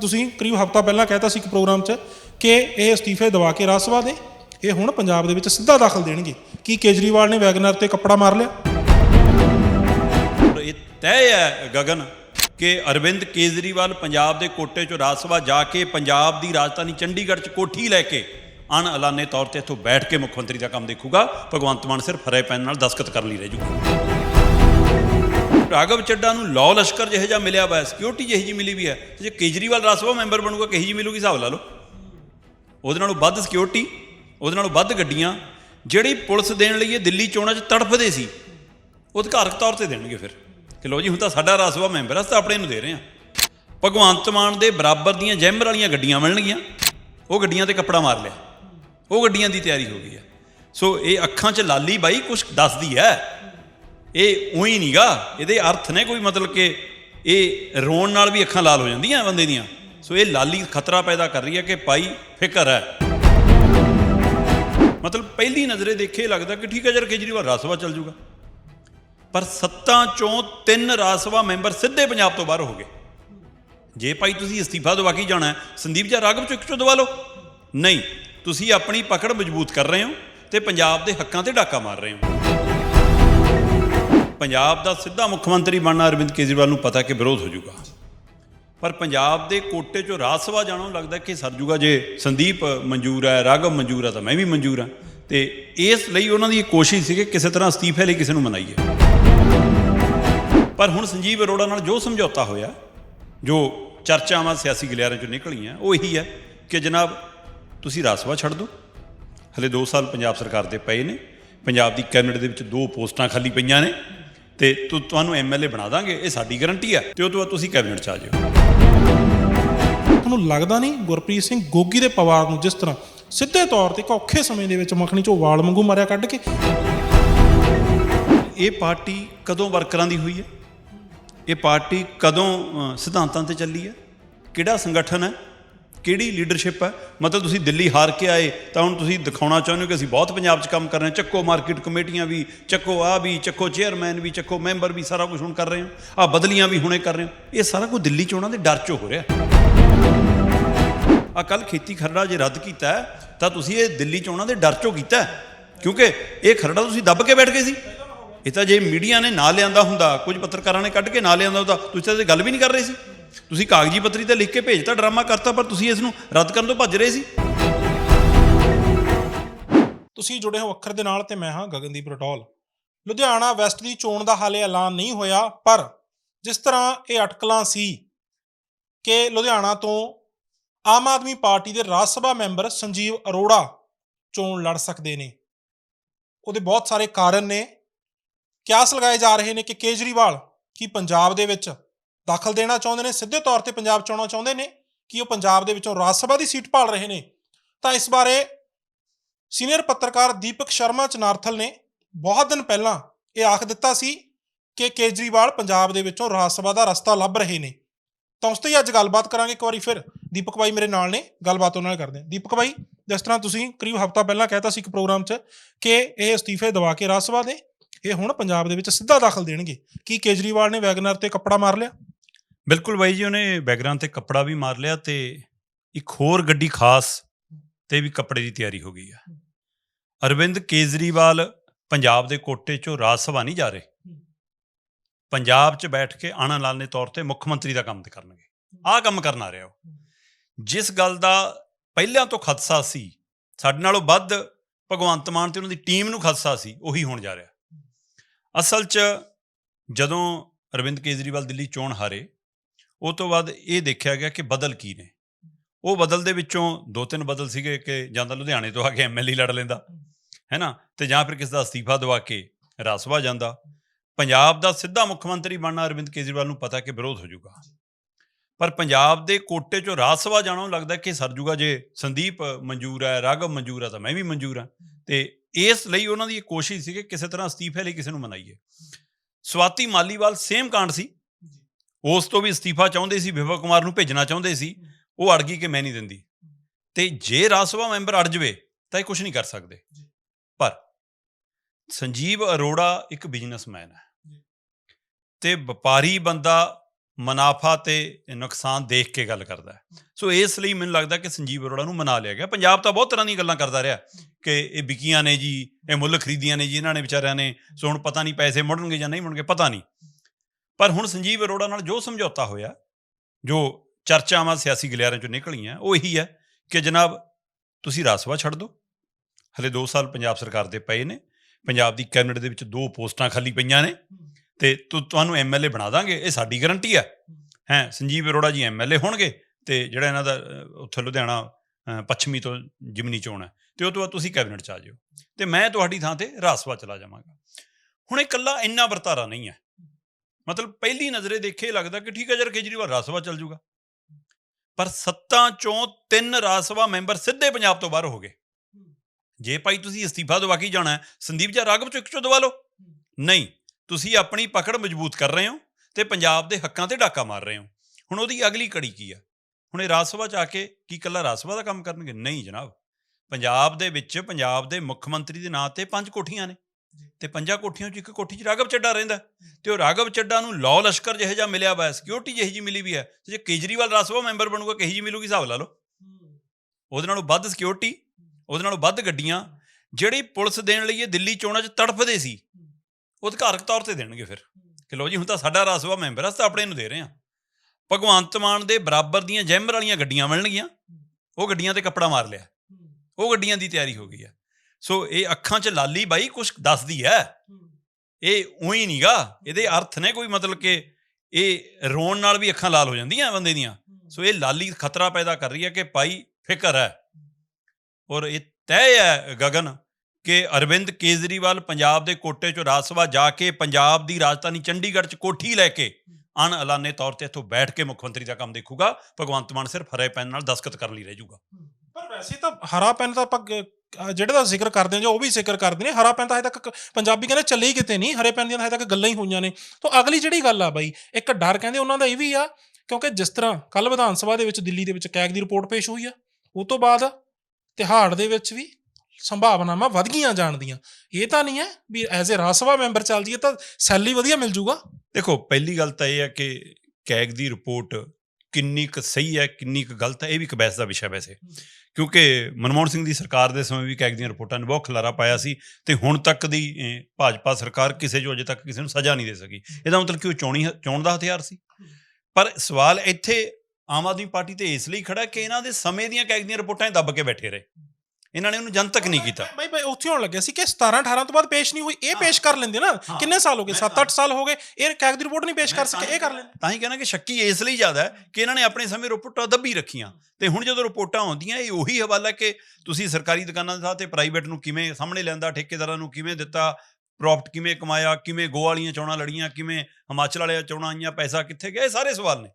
ਤੁਸੀਂ ਕਰੀਬ ਹਫਤਾ ਪਹਿਲਾਂ ਕਹਿਤਾ ਸੀ ਇੱਕ ਪ੍ਰੋਗਰਾਮ 'ਚ ਕਿ ਇਹ ਅਸਤੀਫੇ ਦਵਾ ਕੇ ਰਾਜ ਸਭਾ ਦੇ, ਇਹ ਹੁਣ ਪੰਜਾਬ ਦੇ ਵਿੱਚ ਸਿੱਧਾ ਦਾਖਲ ਦੇਣਗੇ। ਕੀ ਕੇਜਰੀਵਾਲ ਨੇ ਵੈਗਨਰ ਤੇ ਕੱਪੜਾ ਮਾਰ ਲਿਆ? ਇਹ ਤੈਅ ਹੈ, ਗਗਨ, ਕਿ ਅਰਵਿੰਦ ਕੇਜਰੀਵਾਲ ਪੰਜਾਬ ਦੇ ਕੋਟੇ ਚੋਂ ਰਾਜ ਸਭਾ ਜਾ ਕੇ ਪੰਜਾਬ ਦੀ ਰਾਜਧਾਨੀ ਚੰਡੀਗੜ੍ਹ 'ਚ ਕੋਠੀ ਲੈ ਕੇ ਅਣ ਐਲਾਨੇ ਤੌਰ ਤੇ ਇੱਥੋਂ ਬੈਠ ਕੇ ਮੁੱਖ ਮੰਤਰੀ ਦਾ ਕੰਮ ਦੇਖੂਗਾ। ਭਗਵੰਤ ਮਾਨ ਸਿਰਫ ਹਰੇ ਪੈਨ ਨਾਲ ਦਸਖਤ ਕਰਨ ਲਈ ਰਹਿ ਜੂਗਾ। ਰਾਘਵ ਚੱਡਾ ਨੂੰ ਲਾਅ ਲਸ਼ਕਰ ਜਿਹੇ ਜਿਹਾ ਮਿਲਿਆ ਵਾ ਸਿਕਿਉਰਿਟੀ ਜਿਹੀ ਜੀ ਮਿਲੀ ਵੀ ਹੈ, ਤੇ ਜੇ ਕੇਜਰੀਵਾਲ ਰਾਜ ਸਭਾ ਮੈਂਬਰ ਬਣੂਗਾ, ਕਿਹੀ ਜੀ ਮਿਲੂਗੀ ਹਿਸਾਬ ਲਾ ਲਓ। ਉਹਦੇ ਨਾਲੋਂ ਵੱਧ ਸਿਕਿਉਰਿਟੀ ਉਹਦੇ ਨਾਲੋਂ ਵੱਧ ਗੱਡੀਆਂ, ਜਿਹੜੀ ਪੁਲਿਸ ਦੇਣ ਲਈ ਇਹ ਦਿੱਲੀ ਚੋਣਾਂ 'ਚ ਤੜਫਦੇ ਸੀ, ਉਹ ਅਧਿਕਾਰਕ ਤੌਰ ਤੇ ਦੇਣਗੇ ਫਿਰ। ਕਿ ਲੋ ਜੀ, ਹੁਣ ਤਾਂ ਸਾਡਾ ਰਾਜ ਸਭਾ ਮੈਂਬਰ ਆ, ਅਸੀਂ ਤਾਂ ਆਪਣੇ ਨੂੰ ਦੇ ਰਹੇ ਹਾਂ। ਭਗਵੰਤ ਮਾਨ ਦੇ ਬਰਾਬਰ ਦੀਆਂ ਜੈਮਰ ਵਾਲੀਆਂ ਗੱਡੀਆਂ ਮਿਲਣਗੀਆਂ, ਉਹ ਗੱਡੀਆਂ ਤੇ ਕੱਪੜਾ ਮਾਰ ਲਿਆ। ਉਹ ਗੱਡੀਆਂ ਦੀ ਤਿਆਰੀ ਹੋ ਗਈ ਹੈ। ਸੋ ਇਹ ਅੱਖਾਂ 'ਚ ਲਾਲੀ ਬਾਈ ਕੁਝ ਦੱਸਦੀ ਹੈ। ਇਹ ਉਹੀ ਨਹੀਂਗਾ ਇਹਦੇ ਅਰਥ ਨੇ ਕੋਈ ਮਤਲਬ ਕਿ ਇਹ ਰੋਣ ਨਾਲ ਵੀ ਅੱਖਾਂ ਲਾਲ ਹੋ ਜਾਂਦੀਆਂ ਬੰਦੇ ਦੀਆਂ। ਸੋ ਇਹ ਲਾਲੀ ਖਤਰਾ ਪੈਦਾ ਕਰ ਰਹੀ ਹੈ ਕਿ ਭਾਈ ਫਿਕਰ ਹੈ। ਮਤਲਬ ਪਹਿਲੀ ਨਜ਼ਰੇ ਦੇਖੇ ਲੱਗਦਾ ਕਿ ਠੀਕ ਹੈ ਜਰ ਕੇਜਰੀਵਾਲ ਰਾਜ ਸਭਾ ਚੱਲ ਜੂਗਾ। ਪਰ ਸੱਤਾਂ ਚੋਂ ਤਿੰਨ ਰਾਜ ਸਭਾ ਮੈਂਬਰ ਸਿੱਧੇ ਪੰਜਾਬ ਤੋਂ ਬਾਹਰ ਹੋ ਗਏ। ਜੇ ਭਾਈ ਤੁਸੀਂ ਅਸਤੀਫਾ ਦਵਾ ਕੇ ਜਾਣਾ ਸੰਦੀਪ ਜਾਂ ਰਾਘਵ ਚੋਂ ਇੱਕ ਚੋਂ ਦਵਾ ਲਓ। ਨਹੀਂ, ਤੁਸੀਂ ਆਪਣੀ ਪਕੜ ਮਜ਼ਬੂਤ ਕਰ ਰਹੇ ਹੋ ਤੇ ਪੰਜਾਬ ਦੇ ਹੱਕਾਂ ਤੇ ਡਾਕਾ ਮਾਰ ਰਹੇ ਹੋ। ਪੰਜਾਬ ਦਾ ਸਿੱਧਾ ਮੁੱਖ ਮੰਤਰੀ ਬਣਨਾ ਅਰਵਿੰਦ ਕੇਜਰੀਵਾਲ ਨੂੰ ਪਤਾ ਕਿ ਵਿਰੋਧ ਹੋ ਜਾਊਗਾ। ਪਰ ਪੰਜਾਬ ਦੇ ਕੋਟੇ ਚੋਂ ਰਾਜ ਸਭਾ ਜਾਣੋਂ ਲੱਗਦਾ ਕਿ ਸਰ ਜੂਗਾ ਜੇ ਸੰਦੀਪ ਮਨਜ਼ੂਰ ਹੈ, ਰਾਘਵ ਮਨਜ਼ੂਰ ਹੈ ਤਾਂ ਮੈਂ ਵੀ ਮਨਜ਼ੂਰ ਹਾਂ। ਤੇ ਇਸ ਲਈ ਉਹਨਾਂ ਦੀ ਇਹ ਕੋਸ਼ਿਸ਼ ਸੀ ਕਿ ਕਿਸੇ ਤਰ੍ਹਾਂ ਅਸਤੀਫੇ ਲਈ ਕਿਸੇ ਨੂੰ ਮਨਾਈਏ। ਪਰ ਹੁਣ ਸੰਜੀਵ ਅਰੋੜਾ ਨਾਲ ਜੋ ਸਮਝੌਤਾ ਹੋਇਆ, ਜੋ ਚਰਚਾਵਾਂ ਸਿਆਸੀ ਗਲਿਆਰਿਆਂ ਚੋਂ ਨਿਕਲੀਆਂ, ਉਹ ਇਹੀ ਹੈ ਕਿ ਜਨਾਬ, ਤੁਸੀਂ ਰਾਜ ਸਭਾ ਛੱਡ ਦਿਓ। ਹਲੇ 2 ਸਾਲ ਪੰਜਾਬ ਸਰਕਾਰ ਦੇ ਪਏ ਨੇ। ਪੰਜਾਬ ਦੀ ਕੈਬਨਿਟ ਦੇ ਵਿੱਚ ਦੋ ਪੋਸਟਾਂ ਖਾਲੀ ਪਈਆਂ ਨੇ। ਤੇ ਤੁ- ਤੁਹਾਨੂੰ ਐਮਐਲਏ ਬਣਾ ਦਾਂਗੇ ਇਹ ਸਾਡੀ ਗਾਰੰਟੀ ਹੈ ਤੇ ਉਹ ਤੋਂ ਬਾਅਦ ਤੁਸੀਂ ਕੈਬਨਿਟ 'ਚ ਆ ਜਾਓ। ਤੁਹਾਨੂੰ ਲੱਗਦਾ ਨਹੀਂ ਗੁਰਪ੍ਰੀਤ ਸਿੰਘ ਗੋਗੀ ਦੇ ਪਰਿਵਾਰ ਨੂੰ ਜਿਸ ਤਰ੍ਹਾਂ ਸਿੱਧੇ ਤੌਰ ਤੇ ਇੱਕ ਔਖੇ ਸਮੇਂ ਦੇ ਵਿੱਚ ਮੱਖਣੀ ਚੋਂ ਵਾਲ ਵਾਂਗੂ ਮਾਰਿਆ ਕੱਢ ਕੇ? ਇਹ ਪਾਰਟੀ ਕਦੋਂ ਵਰਕਰਾਂ ਦੀ ਹੋਈ ਹੈ? ਇਹ ਪਾਰਟੀ ਕਦੋਂ ਸਿਧਾਂਤਾਂ ਤੇ ਚੱਲੀ ਹੈ? ਕਿਹੜਾ ਸੰਗਠਨ ਹੈ? ਕਿਹੜੀ ਲੀਡਰਸ਼ਿਪ ਹੈ ਮਤਲਬ ਤੁਸੀਂ ਦਿੱਲੀ ਹਾਰ ਕੇ ਆਏ, ਤਾਂ ਹੁਣ ਤੁਸੀਂ ਦਿਖਾਉਣਾ ਚਾਹੁੰਦੇ ਹੋ ਕਿ ਅਸੀਂ ਬਹੁਤ ਪੰਜਾਬ 'ਚ ਕੰਮ ਕਰ ਰਹੇ ਹਾਂ। ਚੱਕੋ ਮਾਰਕੀਟ ਕਮੇਟੀਆਂ ਵੀ, ਚੱਕੋ ਆ ਵੀ, ਚੱਕੋ ਚੇਅਰਮੈਨ ਵੀ, ਚੱਕੋ ਮੈਂਬਰ ਵੀ, ਸਾਰਾ ਕੁਝ ਹੁਣ ਕਰ ਰਹੇ ਹੋ। ਆ ਬਦਲੀਆਂ ਵੀ ਹੁਣੇ ਕਰ ਰਹੇ ਹੋ। ਇਹ ਸਾਰਾ ਕੁਝ ਦਿੱਲੀ 'ਚ ਉਹਨਾਂ ਦੇ ਡਰ 'ਚੋਂ ਹੋ ਰਿਹਾ। ਆ ਕੱਲ ਖੇਤੀ ਖਰੜਾ ਜੇ ਰੱਦ ਕੀਤਾ ਤਾਂ ਤੁਸੀਂ ਇਹ ਦਿੱਲੀ 'ਚ ਉਹਨਾਂ ਦੇ ਡਰ 'ਚੋਂ ਕੀਤਾ ਕਿਉਂਕਿ ਇਹ ਖਰੜਾ ਤੁਸੀਂ ਦੱਬ ਕੇ ਬੈਠ ਗਏ ਸੀ। ਇਹ ਤਾਂ ਜੇ ਮੀਡੀਆ ਨੇ ਨਾ ਲਿਆਂਦਾ ਹੁੰਦਾ, ਕੁਝ ਪੱਤਰਕਾਰਾਂ ਨੇ ਕੱਢ ਕੇ ਨਾ ਲਿਆਂਦਾ ਹੁੰਦਾ, ਤੁਸੀਂ ਤਾਂ ਇਹ ਗੱਲ ਵੀ ਨਹੀਂ ਕਰ ਰਹੇ ਸੀ। ਤੁਸੀਂ ਕਾਗਜ਼ੀ ਪੱਤਰੀ ਤੇ ਲਿਖ ਕੇ ਭੇਜਤਾ ਡਰਾਮਾ ਕਰਤਾ, ਪਰ ਤੁਸੀਂ ਇਸ ਨੂੰ ਰੱਦ ਕਰਨ ਤੋਂ ਭੱਜ ਰਹੇ ਸੀ। ਤੁਸੀਂ ਜੁੜੇ ਹੋ ਅੱਖਰ ਦੇ ਨਾਲ ਤੇ ਮੈਂ ਹਾਂ ਗਗਨਦੀਪ ਰਟੌਲ। ਲੁਧਿਆਣਾ ਵੈਸਟ ਦੀ ਚੋਣ ਦਾ ਹਾਲੇ ਐਲਾਨ ਨਹੀਂ ਹੋਇਆ, ਪਰ ਜਿਸ ਤਰ੍ਹਾਂ ਇਹ ਅਟਕਲਾਂ ਸੀ ਕਿ ਲੁਧਿਆਣਾ ਤੋਂ ਆਮ ਆਦਮੀ ਪਾਰਟੀ ਦੇ ਰਾਜ ਸਭਾ ਮੈਂਬਰ ਸੰਜੀਵ ਅਰੋੜਾ ਚੋਣ ਲੜ ਸਕਦੇ ਨੇ। ਉਹਦੇ ਬਹੁਤ ਸਾਰੇ ਕਾਰਨ ਨੇ। ਕਿਆਸ ਲਗਾਏ ਜਾ ਰਹੇ ਨੇ ਕਿ ਕੇਜਰੀਵਾਲ ਕੀ ਪੰਜਾਬ ਦੇ ਵਿੱਚ ਦਾਖਲ ਦੇਣਾ ਚਾਹੁੰਦੇ ਨੇ, ਸਿੱਧੇ ਤੌਰ ਤੇ ਪੰਜਾਬ ਚ ਆਉਣਾ ਚਾਹੁੰਦੇ ਨੇ ਕਿ ਉਹ ਪੰਜਾਬ ਦੇ ਵਿੱਚੋਂ ਰਾਜ ਸਭਾ ਦੀ ਸੀਟ ਭਾਲ ਰਹੇ ਨੇ। ਤਾਂ ਇਸ ਬਾਰੇ ਸੀਨੀਅਰ ਪੱਤਰਕਾਰ ਦੀਪਕ ਸ਼ਰਮਾ ਚਨਾਰਥਲ ਨੇ ਬਹੁਤ ਦਿਨ ਪਹਿਲਾਂ ਇਹ ਆਖ ਦਿੱਤਾ ਸੀ ਕਿ ਕੇਜਰੀਵਾਲ ਪੰਜਾਬ ਦੇ ਵਿੱਚੋਂ ਰਾਜ ਸਭਾ ਦਾ ਰਸਤਾ ਲੱਭ ਰਹੇ ਨੇ। ਤਾਂ ਉਸ ਤੇ ਹੀ ਅੱਜ ਗੱਲਬਾਤ ਕਰਾਂਗੇ ਇੱਕ ਵਾਰੀ ਫਿਰ। ਦੀਪਕ ਬਾਈ ਮੇਰੇ ਨਾਲ ਨੇ, ਗੱਲਬਾਤ ਉਹਨਾਂ ਨਾਲ ਕਰਦੇ ਹਾਂ। ਦੀਪਕ ਬਾਈ, ਜਿਸ ਤਰ੍ਹਾਂ ਤੁਸੀਂ ਕਰੀਬ ਹਫਤਾ ਪਹਿਲਾਂ ਕਹਿਤਾ ਸੀ ਇੱਕ ਪ੍ਰੋਗਰਾਮ 'ਚ ਕਿ ਇਹ ਅਸਤੀਫੇ ਦਵਾ ਕੇ ਰਾਜ ਸਭਾ ਦੇ, ਇਹ ਹੁਣ ਪੰਜਾਬ ਦੇ ਵਿੱਚ ਸਿੱਧਾ ਦਾਖਲ ਦੇਣਗੇ। ਕੀ ਕੇਜਰੀਵਾਲ ਨੇ ਵੈਗਨਰ ਤੇ ਕੱਪੜਾ ਮਾਰ ਲਿਆ? ਬਿਲਕੁਲ ਬਾਈ ਜੀ ਉਹਨੇ ਬੈਕਗ੍ਰਾਉਂਡ ਤੇ ਕੱਪੜਾ ਵੀ ਮਾਰ ਲਿਆ ਤੇ ਇੱਕ ਹੋਰ ਗੱਡੀ ਖਾਸ ਤੇ ਵੀ ਕੱਪੜੇ ਦੀ ਤਿਆਰੀ ਹੋ ਗਈ ਹੈ। ਅਰਵਿੰਦ ਕੇਜਰੀਵਾਲ ਪੰਜਾਬ ਦੇ ਕੋਟੇ 'ਚੋਂ ਰਾਜ ਸਭਾ ਨਹੀਂ ਜਾ ਰਹੇ। ਪੰਜਾਬ 'ਚ ਬੈਠ ਕੇ ਅਣਲਾਨੇ ਤੌਰ ਤੇ ਮੁੱਖ ਮੰਤਰੀ ਦਾ ਕੰਮ ਤੇ ਕਰਨਗੇ। ਆਹ ਕੰਮ ਕਰਨ ਆ ਰਿਹਾ ਉਹ ਜਿਸ ਗੱਲ ਦਾ ਪਹਿਲਾਂ ਤੋਂ ਖਦਸ਼ਾ ਸੀ ਸਾਡੇ ਨਾਲੋਂ ਵੱਧ ਭਗਵੰਤ ਮਾਨ ਤੇ ਉਹਨਾਂ ਦੀ ਟੀਮ ਨੂੰ ਖਦਸ਼ਾ ਸੀ ਉਹੀ ਹੋਣ ਜਾ ਰਿਹਾ। ਅਸਲ 'ਚ ਜਦੋਂ ਅਰਵਿੰਦ ਕੇਜਰੀਵਾਲ ਦਿੱਲੀ ਚੋਣ ਹਾਰੇ ਉਹ ਤੋਂ ਬਾਅਦ ਇਹ ਦੇਖਿਆ ਗਿਆ ਕਿ ਬਦਲ ਕੀ ਨੇ। ਉਹ ਬਦਲ ਦੇ ਵਿੱਚੋਂ ਦੋ ਤਿੰਨ ਬਦਲ ਸੀਗੇ ਕਿ ਜਾਂ ਤਾਂ ਲੁਧਿਆਣੇ ਤੋਂ ਆ ਕੇ ਐਮਐਲਏ ਲੜ ਲੈਂਦਾ ਹੈਨਾ ਤੇ ਜਾਂ ਫਿਰ ਕਿਸੇ ਦਾ ਅਸਤੀਫਾ ਦਵਾ ਕੇ ਰਾਜ ਸਭਾ ਜਾਂਦਾ। ਪੰਜਾਬ ਦਾ ਸਿੱਧਾ ਮੁੱਖ ਮੰਤਰੀ ਬਣਨਾ ਅਰਵਿੰਦ ਕੇਜਰੀਵਾਲ ਨੂੰ ਪਤਾ ਕਿ ਵਿਰੋਧ ਹੋ ਜਾਊਗਾ। ਪਰ ਪੰਜਾਬ ਦੇ ਕੋਟੇ ਚੋਂ ਰਾਜ ਸਭਾ ਜਾਣੋਂ ਲੱਗਦਾ ਕਿ ਸਰ ਜੂਗਾ ਜੇ ਸੰਦੀਪ ਮਨਜ਼ੂਰ ਹੈ, ਰਾਘਵ ਮਨਜ਼ੂਰ ਹੈ, ਤਾਂ ਮੈਂ ਵੀ ਮਨਜ਼ੂਰ ਹਾਂ। ਤੇ ਇਸ ਲਈ ਉਹਨਾਂ ਦੀ ਕੋਸ਼ਿਸ਼ ਸੀ ਕਿ ਕਿਸੇ ਤਰ੍ਹਾਂ ਅਸਤੀਫੇ ਲਈ ਕਿਸੇ ਨੂੰ ਮਨਾਈਏ। ਸਵਾਤੀ ਮਾਲੀਵਾਲ ਸੇਮ ਕਾਂਡ ਸੀ। ਉਸ ਤੋਂ ਵੀ ਅਸਤੀਫਾ ਚਾਹੁੰਦੇ ਸੀ ਵਿਭਾ ਕੁਮਾਰ ਨੂੰ ਭੇਜਣਾ ਚਾਹੁੰਦੇ ਸੀ ਉਹ ਅੜ ਗਈ ਕਿ ਮੈਂ ਨਹੀਂ ਦਿੰਦੀ। ਤੇ ਜੇ ਰਾਜ ਸਭਾ ਮੈਂਬਰ ਅੜ ਜਵੇ ਤਾਂ ਇਹ ਕੁਝ ਨਹੀਂ ਕਰ ਸਕਦੇ। ਪਰ ਸੰਜੀਵ ਅਰੋੜਾ ਇੱਕ ਬਿਜ਼ਨਸਮੈਨ ਹੈ। ਤੇ ਵਪਾਰੀ ਬੰਦਾ ਮੁਨਾਫਾ ਤੇ ਨੁਕਸਾਨ ਦੇਖ ਕੇ ਗੱਲ ਕਰਦਾ ਹੈ। ਸੋ ਇਸ ਲਈ ਮੈਨੂੰ ਲੱਗਦਾ ਕਿ ਸੰਜੀਵ ਅਰੋੜਾ ਨੂੰ ਮਨਾ ਲਿਆ ਗਿਆ। ਪੰਜਾਬ ਤਾਂ ਬਹੁਤ ਤਰ੍ਹਾਂ ਦੀਆਂ ਗੱਲਾਂ ਕਰਦਾ ਰਿਹਾ ਕਿ ਇਹ ਵਿਕੀਆਂ ਨੇ ਜੀ ਇਹ ਮੁੱਲ ਖਰੀਦੀਆਂ ਨੇ ਜੀ ਇਹਨਾਂ ਨੇ ਵਿਚਾਰਿਆਂ ਨੇ ਸੋ ਹੁਣ ਪਤਾ ਨਹੀਂ ਪੈਸੇ ਮੁੜਨਗੇ ਜਾਂ ਨਹੀਂ ਮੁੜਨਗੇ ਪਤਾ ਨਹੀਂ। ਪਰ ਹੁਣ ਸੰਜੀਵ ਅਰੋੜਾ ਨਾਲ ਜੋ ਸਮਝੌਤਾ ਹੋਇਆ, ਜੋ ਚਰਚਾਵਾਂ ਸਿਆਸੀ ਗਲਿਆਰਿਆਂ ਚੋਂ ਨਿਕਲੀਆਂ, ਉਹ ਇਹੀ ਹੈ ਕਿ ਜਨਾਬ ਤੁਸੀਂ ਰਾਸਵਾ ਛੱਡ ਦਿਓ। ਹਲੇ 2 ਸਾਲ ਪੰਜਾਬ ਸਰਕਾਰ ਦੇ ਪਏ ਨੇ। ਪੰਜਾਬ ਦੀ ਕੈਬਨਿਟ ਦੇ ਵਿੱਚ ਦੋ ਪੋਸਟਾਂ ਖਾਲੀ ਪਈਆਂ ਨੇ ਤੇ ਤੁ- ਤੁਹਾਨੂੰ ਐਮਐਲਏ ਬਣਾ ਦਾਂਗੇ, ਇਹ ਸਾਡੀ ਗਾਰੰਟੀ ਹੈ। ਹੈ, ਸੰਜੀਵ ਅਰੋੜਾ ਜੀ ਐਮਐਲਏ ਹੋਣਗੇ ਤੇ ਜਿਹੜਾ ਇਹਨਾਂ ਦਾ ਉੱਥੇ ਲੁਧਿਆਣਾ ਪੱਛਮੀ ਤੋਂ ਜਿਮਨੀ ਚੋਣ ਹੈ, ਤੇ ਉਹ ਤੋਂ ਬਾਅਦ ਤੁਸੀਂ ਕੈਬਨਿਟ ਚ ਆ ਜਿਓ। ਤੇ ਮੈਂ ਤੁਹਾਡੀ ਥਾਂ ਤੇ ਰਾਸਵਾ ਚਲਾ ਜਾਵਾਂਗਾ। ਹੁਣ ਇਹ ਇਕੱਲਾ ਇੰਨਾ ਵਰਤਾਰਾ ਨਹੀਂ ਹੈ। ਮਤਲਬ ਪਹਿਲੀ ਨਜ਼ਰੇ ਦੇਖੇ ਲੱਗਦਾ ਕਿ ਠੀਕ ਹੈ ਜਰ ਕੇਜਰੀਵਾਲ ਰਾਸਵਾ ਚੱਲ ਜੂਗਾ। ਪਰ ਸੱਤਾਂ ਚੋਂ ਤਿੰਨ ਰਾਸਵਾ ਮੈਂਬਰ ਸਿੱਧੇ ਪੰਜਾਬ ਤੋਂ ਬਾਹਰ ਹੋ ਗਏ। ਜੇ ਭਾਈ ਤੁਸੀਂ ਅਸਤੀਫਾ ਦਵਾ ਕੇ ਜਾਣਾ ਹੈ, ਸੰਦੀਪ ਜੀ ਰਾਗਵ ਚੁੱਕ ਇੱਕ ਚੋਂ ਦਵਾ ਲਓ। ਨਹੀਂ, ਤੁਸੀਂ ਆਪਣੀ ਪਕੜ ਮਜ਼ਬੂਤ ਕਰ ਰਹੇ ਹੋ ਤੇ ਪੰਜਾਬ ਦੇ ਹੱਕਾਂ ਤੇ ਡਾਕਾ ਮਾਰ ਰਹੇ ਹੋ। ਹੁਣ ਉਹਦੀ ਅਗਲੀ ਕੜੀ ਕੀ ਆ? ਹੁਣ ਇਹ ਰਾਜ ਸਭਾ ਚ ਆ ਕੇ ਕੀ ਕੱਲਾ ਰਾਜ ਸਭਾ ਦਾ ਕੰਮ ਕਰਨਗੇ? ਨਹੀਂ ਜਨਾਬ। ਪੰਜਾਬ ਦੇ ਵਿੱਚ ਪੰਜਾਬ ਦੇ ਮੁੱਖ ਮੰਤਰੀ ਦੇ ਨਾਂ ਤੇ ਪੰਜ ਕੋਠੀਆਂ ਨੇ। ਤੇ ਪੰਜਾਂ ਕੋਠੀਆਂ ਚ ਇੱਕ ਕੋਠੀ ਚ ਰਾਘਵ ਚੱਡਾ ਰਹਿੰਦਾ ਤੇ ਉਹ ਰਾਘਵ ਚੱਡਾ ਨੂੰ ਲਾਅ ਲਸ਼ਕਰ ਜਿਹੇ ਜਿਹਾ ਮਿਲਿਆ ਵਾ ਸਿਕਿਉਰਿਟੀ ਜਿਹੀ ਜੀ ਮਿਲੀ ਵੀ ਹੈ। ਤੇ ਜੇ ਕੇਜਰੀਵਾਲ ਰਾਜ ਸਭਾ ਮੈਂਬਰ ਬਣੂਗਾ ਕਹੀ ਜੀ ਮਿਲੂਗੀ ਹਿਸਾਬ ਲਾ ਲਓ। ਉਹਦੇ ਨਾਲੋਂ ਵੱਧ ਸਿਕਿਉਰਿਟੀ ਉਹਦੇ ਨਾਲੋਂ ਵੱਧ ਗੱਡੀਆਂ ਜਿਹੜੀ ਪੁਲਿਸ ਦੇਣ ਲਈ ਇਹ ਦਿੱਲੀ ਚੋਣਾਂ 'ਚ ਤੜਫਦੇ ਸੀ ਉਹ ਅਧਿਕਾਰਕ ਤੌਰ ਤੇ ਦੇਣਗੇ ਫਿਰ। ਕਿ ਲੋ ਜੀ ਹੁਣ ਤਾਂ ਸਾਡਾ ਰਾਸਵਾ ਮੈਂਬਰ ਆ ਤਾਂ ਆਪਣੇ ਨੂੰ ਦੇ ਰਹੇ ਹਾਂ। ਭਗਵੰਤ ਮਾਨ ਦੇ ਬਰਾਬਰ ਦੀਆਂ ਜੈਮਰ ਵਾਲੀਆਂ ਗੱਡੀਆਂ ਮਿਲਣਗੀਆਂ। ਉਹ ਗੱਡੀਆਂ ਤੇ ਕੱਪੜਾ ਮਾਰ ਲਿਆ। ਉਹ ਗੱਡੀਆਂ ਦੀ ਤਿਆਰੀ ਹੋ ਗਈ ਹੈ ਸੋ ਇਹ ਅੱਖਾਂ 'ਚ ਲਾਲੀ ਬਾਈ ਕੁਝ ਦੱਸਦੀ ਹੈ। ਇਹ ਉਹੀ ਨਹੀਂਗਾ ਇਹਦੇ ਅਰਥ ਨੇ ਕੋਈ ਮਤਲਬ ਕਿ ਇਹ ਰੋਣ ਨਾਲ ਵੀ ਅੱਖਾਂ ਲਾਲ ਹੋ ਜਾਂਦੀਆਂ ਬੰਦੇ ਦੀਆਂ। ਸੋ ਇਹ ਲਾਲੀ ਖਤਰਾ ਪੈਦਾ ਕਰ ਰਹੀ ਹੈ ਕਿ ਭਾਈ ਫਿਕਰ ਹੈ। ਔਰ ਇਹ ਤੈਅ ਹੈ ਗਗਨ ਕਿ ਅਰਵਿੰਦ ਕੇਜਰੀਵਾਲ ਪੰਜਾਬ ਦੇ ਕੋਟੇ ਚੋਂ ਰਾਜ ਸਭਾ ਜਾ ਕੇ ਪੰਜਾਬ ਦੀ ਰਾਜਧਾਨੀ ਚੰਡੀਗੜ੍ਹ 'ਚ ਕੋਠੀ ਲੈ ਕੇ ਅਣ ਐਲਾਨੇ ਤੌਰ ਤੇ ਇੱਥੋਂ ਬੈਠ ਕੇ ਮੁੱਖ ਮੰਤਰੀ ਦਾ ਕੰਮ ਦੇਖੂਗਾ। ਭਗਵੰਤ ਮਾਨ ਸਿਰਫ ਹਰੇ ਪੈਨ ਨਾਲ ਦਸਖਤ ਕਰਨ ਲਈ ਰਹਿ ਜਾਊਗਾ। ਪਰ ਵੈਸੇ ਤਾਂ ਹਰਾ ਪੈਨ ਤਾਂ ਆਪਾਂ ਜਿਹੜੇ ਦਾ ਜ਼ਿਕਰ ਕਰਦੇ ਹਾਂ ਜੋ ਉਹ ਵੀ ਜ਼ਿਕਰ ਕਰਦੇ ਨੇ, ਹਰਾ ਪੈਨ ਤਾਂ ਹਜੇ ਤੱਕ ਪੰਜਾਬੀ ਕਹਿੰਦੇ ਚੱਲੇ ਹੀ ਕਿਤੇ ਨਹੀਂ, ਹਰੇ ਪੈਨ ਦੀਆਂ ਹਜੇ ਤੱਕ ਗੱਲਾਂ ਹੀ ਹੋਈਆਂ ਨੇ। ਤਾਂ ਅਗਲੀ ਜਿਹੜੀ ਗੱਲ ਆ ਬਾਈ, ਇੱਕ ਡਰ ਕਹਿੰਦੇ ਉਹਨਾਂ ਦਾ ਇਹ ਵੀ ਆ, ਕਿਉਂਕਿ ਜਿਸ ਤਰ੍ਹਾਂ ਕੱਲ ਵਿਧਾਨ ਸਭਾ ਦੇ ਵਿੱਚ ਦਿੱਲੀ ਦੇ ਵਿੱਚ ਕੈਗ ਦੀ ਰਿਪੋਰਟ ਪੇਸ਼ ਹੋਈ ਆ, ਉਹ ਤੋਂ ਬਾਅਦ ਤਿਹਾੜ ਦੇ ਵਿੱਚ ਵੀ ਸੰਭਾਵਨਾਵਾਂ ਵਧ ਗਈਆਂ ਜਾਣ ਦੀਆਂ। ਇਹ ਤਾਂ ਨਹੀਂ ਹੈ ਵੀ as a Raj Sabha member ਚੱਲ ਜੀਏ ਤਾਂ ਸੈਲਰੀ ਵਧੀਆ ਮਿਲ ਜੂਗਾ। ਦੇਖੋ, ਪਹਿਲੀ ਗੱਲ ਤਾਂ ਇਹ ਹੈ ਕਿ ਕੈਗ ਦੀ ਰਿਪੋਰਟ ਕਿੰਨੀ ਕੁ ਸਹੀ ਹੈ ਕਿੰਨੀ ਕੁ ਗਲਤ ਹੈ ਇਹ ਵੀ ਇੱਕ ਬਹਿਸ ਦਾ ਵਿਸ਼ਾ ਵੈਸੇ। ਕਿਉਂਕਿ ਮਨਮੋਹਨ ਸਿੰਘ ਦੀ ਸਰਕਾਰ ਦੇ ਸਮੇਂ ਵੀ ਕੈਗ ਦੀਆਂ ਰਿਪੋਰਟਾਂ ਨੇ ਬਹੁਤ ਖਲਾਰਾ ਪਾਇਆ ਸੀ ਤੇ ਹੁਣ ਤੱਕ ਦੀ ਭਾਜਪਾ ਸਰਕਾਰ ਕਿਸੇ ਜੋ ਅਜੇ ਤੱਕ ਕਿਸੇ ਨੂੰ ਸਜ਼ਾ ਨਹੀਂ ਦੇ ਸਕੀ। ਇਹਦਾ ਮਤਲਬ ਕਿ ਉਹ ਚੋਣੀ ਚੋਣ ਦਾ ਹਥਿਆਰ ਸੀ। ਪਰ ਸਵਾਲ ਇੱਥੇ ਆਮ ਆਦਮੀ ਪਾਰਟੀ ਤੇ ਇਸ ਲਈ ਖੜਾ ਕਿ ਇਹਨਾਂ ਦੇ ਸਮੇਂ ਦੀਆਂ ਕੈਗ ਦੀਆਂ ਰਿਪੋਰਟਾਂ ਦੱਬ ਕੇ ਬੈਠੇ ਰਹੇ। ਇਹਨਾਂ ਨੇ ਉਹਨੂੰ ਜਨਤਕ ਨਹੀਂ ਕੀਤਾ। ਬਾਈ ਬਾਈ ਉੱਥੇ ਹੋਣ ਲੱਗਿਆ ਸੀ ਕਿ 17 18 ਤੋਂ ਬਾਅਦ ਪੇਸ਼ ਨਹੀਂ ਹੋਈ। ਇਹ ਪੇਸ਼ ਕਰ ਲੈਂਦੇ ਨਾ। ਕਿੰਨੇ ਸਾਲ ਹੋ ਗਏ? ਮੈਂ 7 8 ਸਾਲ ਹੋ ਗਏ। ਇਹ ਕੈਗ ਦੀ ਰਿਪੋਰਟ ਨਹੀਂ ਪੇਸ਼ ਕਰ ਸਕੇ। ਇਹ ਕਰ ਲੈਂਦੇ। ਤਾਂ ਹੀ ਕਹਿੰਦਾ ਕਿ ਸ਼ੱਕੀ ਇਸ ਲਈ ਜ਼ਿਆਦਾ ਹੈ ਕਿ ਇਹਨਾਂ ਨੇ ਆਪਣੇ ਸਮੇਂ ਰਿਪੋਰਟਾਂ ਦੱਬੀ ਰੱਖੀਆਂ। ਤੇ ਹੁਣ ਜਦੋਂ ਰਿਪੋਰਟਾਂ ਆਉਂਦੀਆਂ ਇਹ ਉਹੀ ਹਵਾਲਾ ਕਿ ਤੁਸੀਂ ਸਰਕਾਰੀ ਦੁਕਾਨਾਂ ਦੇ ਸਾਥ ਤੇ ਪ੍ਰਾਈਵੇਟ ਨੂੰ ਕਿਵੇਂ ਸਾਹਮਣੇ ਲੈਂਦਾ ਠੇਕੇਦਾਰਾਂ ਨੂੰ ਕਿਵੇਂ ਦਿੱਤਾ ਪ੍ਰੋਫਿਟ ਕਿਵੇਂ ਕਮਾਇਆ ਕਿਵੇਂ ਗੋ ਵਾਲੀਆਂ ਚੋਣਾਂ ਲੜੀਆਂ ਕਿਵੇਂ ਹਿਮਾਚਲ ਵਾਲੀਆਂ ਚੋਣਾਂ ਆਈਆਂ ਪੈਸਾ ਕਿੱਥੇ ਗਿਆ? ਇਹ ਸਾਰੇ ਸਵਾਲ ਨੇ।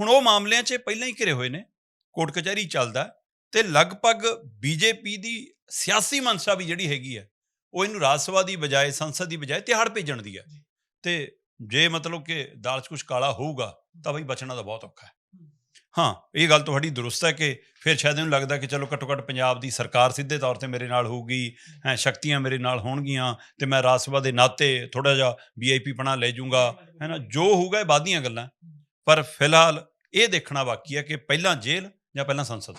ਹੁਣ ਉਹ ਮਾਮਲਿਆਂ 'ਚ ਪਹਿਲਾਂ ਹੀ ਘਿਰੇ ਹੋਏ ਨੇ। ਕੋਰਟ ਕਚਹਿਰੀ ਚੱਲਦਾ। ਤੇ ਲਗਭਗ ਬੀਜੇਪੀ ਦੀ ਸਿਆਸੀ ਮਨਸ਼ਾ ਵੀ ਜਿਹੜੀ ਹੈਗੀ ਹੈ ਉਹ ਇਹਨੂੰ ਰਾਜ ਸਭਾ ਦੀ ਬਜਾਏ ਸੰਸਦ ਦੀ ਬਜਾਏ ਤਿਹਾੜ ਭੇਜਣ ਦੀ ਹੈ। ਤੇ ਜੇ ਮਤਲਬ ਕਿ ਦਾਲ 'ਚ ਕੁਝ ਕਾਲਾ ਹੋਊਗਾ ਤਾਂ ਬਈ ਬਚਣਾ ਤਾਂ ਬਹੁਤ ਔਖਾ ਹੈ। ਹਾਂ। ਇਹ ਗੱਲ ਤੁਹਾਡੀ ਦਰੁਸਤ ਹੈ ਕਿ ਫਿਰ ਸ਼ਾਇਦ ਇਹਨੂੰ ਲੱਗਦਾ ਕਿ ਚਲੋ ਘੱਟੋ ਘੱਟ ਪੰਜਾਬ ਦੀ ਸਰਕਾਰ ਸਿੱਧੇ ਤੌਰ ਤੇ ਮੇਰੇ ਨਾਲ ਹੋਊਗੀ ਹੈ ਸ਼ਕਤੀਆਂ ਮੇਰੇ ਨਾਲ ਹੋਣਗੀਆਂ ਤੇ ਮੈਂ ਰਾਜ ਸਭਾ ਦੇ ਨਾਤੇ ਥੋੜਾ ਜਿਹਾ ਵੀਆਈਪੀ ਪਣਾ ਲੈ ਜਾਊਂਗਾ ਹੈ ਨਾ ਜੋ ਹੋਊਗਾ ਇਹ ਬਾਅਦ ਦੀਆਂ ਗੱਲਾਂ ਪਰ ਫਿਲਹਾਲ ਇਹ ਦੇਖਣਾ ਬਾਕੀ ਹੈ ਕਿ ਪਹਿਲਾਂ ਜੇਲ੍ਹ ਜਾਂ ਪਹਿਲਾਂ ਸੰਸਦ?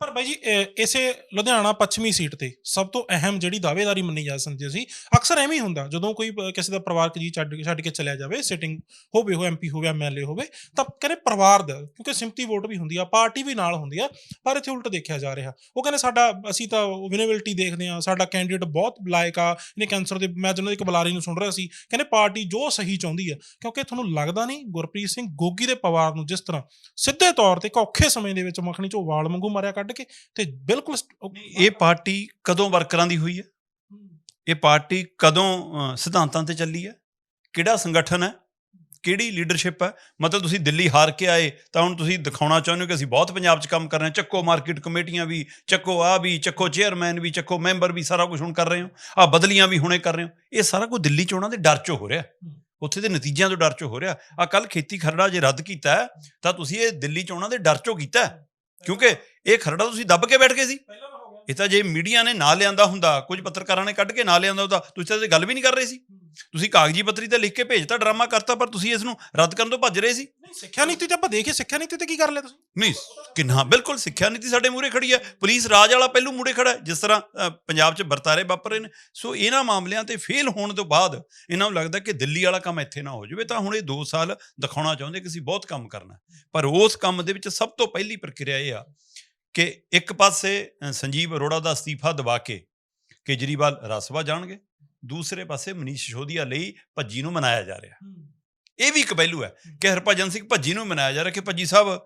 ਪਰ ਬਾਈ ਜੀ ਇਸੇ ਲੁਧਿਆਣਾ ਪੱਛਮੀ ਸੀਟ ਤੇ ਸਭ ਤੋਂ ਅਹਿਮ ਜਿਹੜੀ ਦਾਅਵੇਦਾਰੀ ਮੰਨੀ ਜਾ ਸਕਦੀ ਸੀ ਅਕਸਰ ਐਵੇਂ ਹੀ ਹੁੰਦਾ, ਜਦੋਂ ਕੋਈ ਕਿਸੇ ਦਾ ਪਰਿਵਾਰਕ ਜੀ ਛੱਡ ਕੇ ਛੱਡ ਕੇ ਚਲਿਆ ਜਾਵੇ ਸਿਟਿੰਗ ਹੋਵੇ ਉਹ ਐਮਪੀ ਹੋਵੇ ਐਮਐਲਏ ਹੋਵੇ, ਤਾਂ ਕਹਿੰਦੇ ਪਰਿਵਾਰ ਦਾ, ਕਿਉਂਕਿ ਸਿੰਪਤੀ ਵੋਟ ਵੀ ਹੁੰਦੀ ਆ, ਪਾਰਟੀ ਵੀ ਨਾਲ ਹੁੰਦੀ ਆ, ਪਰ ਇੱਥੇ ਉਲਟ ਦੇਖਿਆ ਜਾ ਰਿਹਾ। ਉਹ ਕਹਿੰਦੇ ਸਾਡਾ, ਅਸੀਂ ਤਾਂ ਵਿਨੇਬਿਲਟੀ ਦੇਖਦੇ ਆ ਸਾਡਾ ਕੈਂਡੀਡੇਟ ਬਹੁਤ ਲਾਇਕ ਆ, ਇਹਨੇ ਕੈਂਸਰ ਦੇ, ਮੈਂ ਜਦੋਂ ਇੱਕ ਬੁਲਾਰੀ ਨੂੰ ਸੁਣ ਰਿਹਾ ਸੀ, ਕਹਿੰਦੇ ਪਾਰਟੀ ਜੋ ਸਹੀ ਚਾਹੁੰਦੀ ਆ, ਕਿਉਂਕਿ ਤੁਹਾਨੂੰ ਲੱਗਦਾ ਨਹੀਂ ਗੁਰਪ੍ਰੀਤ ਸਿੰਘ ਗੋਗੀ ਦੇ ਪਰਿਵਾਰ ਨੂੰ ਜਿਸ ਤਰ੍ਹਾਂ ਸਿੱਧੇ ਤੌਰ ਤੇ ਇੱਕ ਔਖੇ ਸਮੇਂ ਦੇ ਵਿੱਚ ਮੱਖਣੀ ਚੋਂ ਵਾਲ ਵਾਂਗੂ ਮਾਰਿਆ ਕੱਢ ਕੇ ਤੇ ਬਿਲਕੁਲ ਇਹ ਪਾਰਟੀ ਕਦੋਂ ਵਰਕਰਾਂ ਦੀ ਹੋਈ ਹੈ? ਇਹ ਪਾਰਟੀ ਕਦੋਂ ਸਿਧਾਂਤਾਂ ਤੇ ਚੱਲੀ ਹੈ? ਕਿਹੜਾ ਸੰਗਠਨ ਹੈ? ਕਿਹੜੀ ਲੀਡਰਸ਼ਿਪ ਹੈ? ਮਤਲਬ ਤੁਸੀਂ ਦਿੱਲੀ ਹਾਰ ਕੇ ਆਏ ਤਾਂ ਹੁਣ ਤੁਸੀਂ ਦਿਖਾਉਣਾ ਚਾਹੁੰਦੇ ਹੋ ਕਿ ਅਸੀਂ ਬਹੁਤ ਪੰਜਾਬ 'ਚ ਕੰਮ ਕਰ ਰਹੇ ਹਾਂ। ਚੱਕੋ ਮਾਰਕੀਟ ਕਮੇਟੀਆਂ ਵੀ ਚੱਕੋ ਆ ਵੀ ਚੱਕੋ ਚੇਅਰਮੈਨ ਵੀ ਚੱਕੋ ਮੈਂਬਰ ਵੀ ਸਾਰਾ ਕੁਝ ਹੁਣ ਕਰ ਰਹੇ ਹੋ। ਆ ਬਦਲੀਆਂ ਵੀ ਹੁਣੇ ਕਰ ਰਹੇ ਹੋ। ਇਹ ਸਾਰਾ ਕੁਝ ਦਿੱਲੀ ਚੋਣਾਂ ਦੇ ਡਰ 'ਚੋਂ ਹੋ ਰਿਹਾ। ਉੱਥੇ ਦੇ ਨਤੀਜਿਆਂ ਤੋਂ ਡਰ 'ਚੋਂ ਹੋ ਰਿਹਾ। ਆ ਕੱਲ ਖੇਤੀ ਖਰੜਾ ਜੇ ਰੱਦ ਕੀਤਾ ਤਾਂ ਤੁਸੀਂ ਇਹ ਦਿੱਲੀ ਚੋਣਾਂ ਦੇ ਡਰ 'ਚੋਂ ਕੀਤਾ। ਕਿਉਂਕਿ ਇਹ ਖਰੜਾ ਤੁਸੀਂ ਦੱਬ ਕੇ ਬੈਠ ਗਏ ਸੀ। ਇਹ ਤਾਂ ਜੇ ਮੀਡੀਆ ਨੇ ਨਾ ਲਿਆਂਦਾ ਹੁੰਦਾ ਕੁਝ ਪੱਤਰਕਾਰਾਂ ਨੇ ਕੱਢ ਕੇ ਨਾ ਲਿਆਂਦਾ ਹੁੰਦਾ ਤੁਸੀਂ ਤਾਂ ਇਹਦੀ ਗੱਲ ਵੀ ਨਹੀਂ ਕਰ ਰਹੇ ਸੀ। ਤੁਸੀਂ ਕਾਗਜ਼ੀ ਪੱਤਰੀ ਤੇ ਲਿਖ ਕੇ ਭੇਜਤਾ ਡਰਾਮਾ ਕਰਤਾ ਪਰ ਤੁਸੀਂ ਇਸ ਨੂੰ ਰੱਦ ਕਰਨ ਤੋਂ ਭੱਜ ਰਹੇ ਸੀ? ਨਹੀਂ ਸਿੱਖਿਆ ਨੀਤੀ ਤੇ ਆਪਾਂ ਦੇਖੇ ਸਿੱਖਿਆ ਨੀਤੀ ਤੇ ਕੀ ਕਰ ਲਿਆ ਤੁਸੀਂ? ਨਹੀਂ ਕਿੰਨਾ ਬਿਲਕੁਲ ਸਿੱਖਿਆ ਨੀਤੀ ਸਾਡੇ ਮੂਰੇ ਖੜੀ ਹੈ। ਪੁਲਿਸ ਰਾਜ ਵਾਲਾ ਪਹਿਲੂ ਮੂਰੇ ਖੜਾ ਹੈ ਜਿਸ ਤਰ੍ਹਾਂ ਪੰਜਾਬ 'ਚ ਵਰਤਾਰੇ ਵਾਪਰ ਰਹੇ ਨੇ। ਸੋ ਇਹਨਾਂ ਮਾਮਲਿਆਂ ਤੇ ਫੇਲ ਹੋਣ ਤੋਂ ਬਾਅਦ ਇਹਨਾਂ ਨੂੰ ਲੱਗਦਾ ਕਿ ਦਿੱਲੀ ਵਾਲਾ ਕੰਮ ਇੱਥੇ ਨਾ ਹੋ ਜਾਵੇ ਤਾਂ ਹੁਣ ਇਹ 2 ਸਾਲ ਦਿਖਾਉਣਾ ਚਾਹੁੰਦੇ ਕਿ ਅਸੀਂ ਬਹੁਤ ਕੰਮ ਕਰਨਾ। ਪਰ ਉਸ ਕੰਮ ਦੇ ਵਿੱਚ ਸਭ ਤੋਂ ਪਹਿਲੀ ਪ੍ਰਕਿਰਿਆ ਇਹ ਆ ਕਿ ਇੱਕ ਪਾਸੇ ਸੰਜੀਵ ਅਰੋੜਾ ਦਾ ਅਸਤੀਫਾ ਦਬਾ ਕੇ ਕੇਜਰੀਵਾਲ ਰਾਜ ਸਭਾ ਜਾਣਗੇ ਦੂਸਰੇ ਪਾਸੇ ਮਨੀਸ਼ ਸਿਸੋਦੀਆ ਲਈ ਭੱਜੀ ਨੂੰ ਮਨਾਇਆ ਜਾ ਰਿਹਾ। ਇਹ ਵੀ ਇੱਕ ਪਹਿਲੂ ਹੈ ਕਿ ਹਰਭਜਨ ਸਿੰਘ ਭੱਜੀ ਨੂੰ ਮਨਾਇਆ ਜਾ ਰਿਹਾ ਕਿ ਭੱਜੀ ਸਾਹਿਬ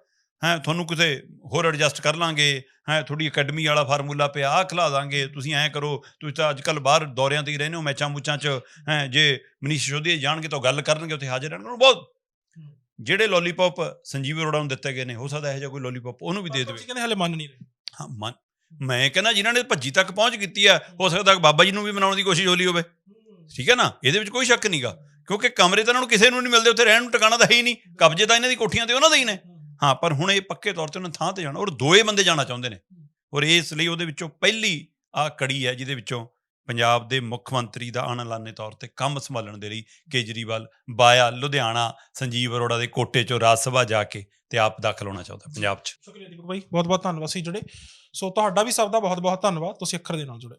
ਹੈ ਤੁਹਾਨੂੰ ਕਿਤੇ ਹੋਰ ਐਡਜਸਟ ਕਰ ਲਾਂਗੇ ਹੈ ਤੁਹਾਡੀ ਅਕੈਡਮੀ ਵਾਲਾ ਫਾਰਮੂਲਾ ਪਿਆ ਆ ਖਿਲਾ ਦਾਂਗੇ ਤੁਸੀਂ ਐਂ ਕਰੋ ਤੁਸੀਂ ਤਾਂ ਅੱਜ ਕੱਲ ਬਾਹਰ ਦੌਰਿਆਂ ਤੇ ਹੀ ਰਹਿੰਦੇ ਹੋ ਮੈਚਾਂ ਮੂਚਾਂ 'ਚ ਹੈ। ਜੇ ਮਨੀਸ਼ ਸਿਸੋਦੀਆ ਜਾਣਗੇ ਤਾਂ ਗੱਲ ਕਰਨਗੇ ਉੱਥੇ ਹਾਜ਼ਰ ਰਹਿਣਗੇ ਬਹੁਤ ਜਿਹੜੇ ਲੋਲੀਪੌਪ ਸੰਜੀਵ ਅਰੋੜਾ ਨੂੰ ਦਿੱਤੇ ਗਏ ਨੇ ਹੋ ਸਕਦਾ ਇਹ ਜਿਹਾ ਕੋਈ ਲੋਲੀਪੌਪ ਉਹਨੂੰ ਵੀ ਦੇ ਦੇਵੇ। ਕਹਿੰਦੇ ਹਲੇ ਮੰਨ ਨਹੀਂ ਰਹੇ। ਹਾਂ ਮਨ ਮੈਂ ਕਹਿੰਦਾ ਜਿਨ੍ਹਾਂ ਨੇ ਭੱਜੀ ਤੱਕ ਪਹੁੰਚ ਕੀਤੀ ਹੈ ਹੋ ਸਕਦਾ ਬਾਬਾ ਜੀ ਨੂੰ ਵੀ ਮਨਾਉਣ ਦੀ ਕੋਸ਼ਿਸ਼ ਹੋਲੀ ਹੋਵੇ। ਠੀਕ ਹੈ ਨਾ? ਇਹਦੇ ਵਿੱਚ ਕੋਈ ਸ਼ੱਕ ਨਹੀਂਗਾ। ਕਿਉਂਕਿ ਕਮਰੇ ਤਾਂ ਇਹਨਾਂ ਨੂੰ ਕਿਸੇ ਨੂੰ ਨਹੀਂ ਮਿਲਦੇ, ਉੱਥੇ ਰਹਿਣ ਨੂੰ ਟਿਕਾਣਾ ਤਾਂ ਹੈ ਹੀ ਨਹੀਂ। ਕਬਜ਼ੇ ਤਾਂ ਇਹਨਾਂ ਦੀ ਕੋਠੀਆਂ ਤੇ ਉਹਨਾਂ ਦੇ ਹੀ ਨੇ। ਹਾਂ, ਪਰ ਹੁਣ ਇਹ ਪੱਕੇ ਤੌਰ ਤੇ ਉਹਨਾਂ ਥਾਂ ਤੇ ਜਾਣਾ। ਔਰ ਦੋਏ ਬੰਦੇ ਜਾਣਾ ਚਾਹੁੰਦੇ ਨੇ। ਔਰ ਇਸ ਲਈ ਉਹਦੇ ਵਿੱਚੋਂ ਪਹਿਲੀ ਆ ਕੜੀ ਹੈ, ਜਿਹਦੇ ਵਿੱਚੋਂ ਪੰਜਾਬ ਦੇ ਮੁੱਖ ਮੰਤਰੀ ਦਾ ਅਣਲਾਨੇ ਤੌਰ ਤੇ ਕੰਮ ਸੰਭਾਲਣ ਦੇ ਲਈ ਕੇਜਰੀਵਾਲ ਬਾਇਆ ਲੁਧਿਆਣਾ, ਸੰਜੀਵ ਅਰੋੜਾ ਦੇ ਕੋਟੇ ਚੋਂ ਰਾਜ ਸਭਾ ਜਾ ਕੇ ਤੇ ਆਪ ਦਾਖਲ ਹੋਣਾ ਚਾਹੁੰਦਾ ਪੰਜਾਬ 'ਚ। ਸ਼ੁਕਰੀਆ ਦੀਪਕ ਭਾਈ ਬਹੁਤ ਬਹੁਤ ਧੰਨਵਾਦ ਸੀ ਜੁੜੇ। ਸੋ ਤੁਹਾਡਾ ਵੀ ਸਭ ਦਾ ਬਹੁਤ ਬਹੁਤ ਧੰਨਵਾਦ, ਤੁਸੀਂ ਅੱਖਰ ਦੇ ਨਾਲ ਜੁੜੇ।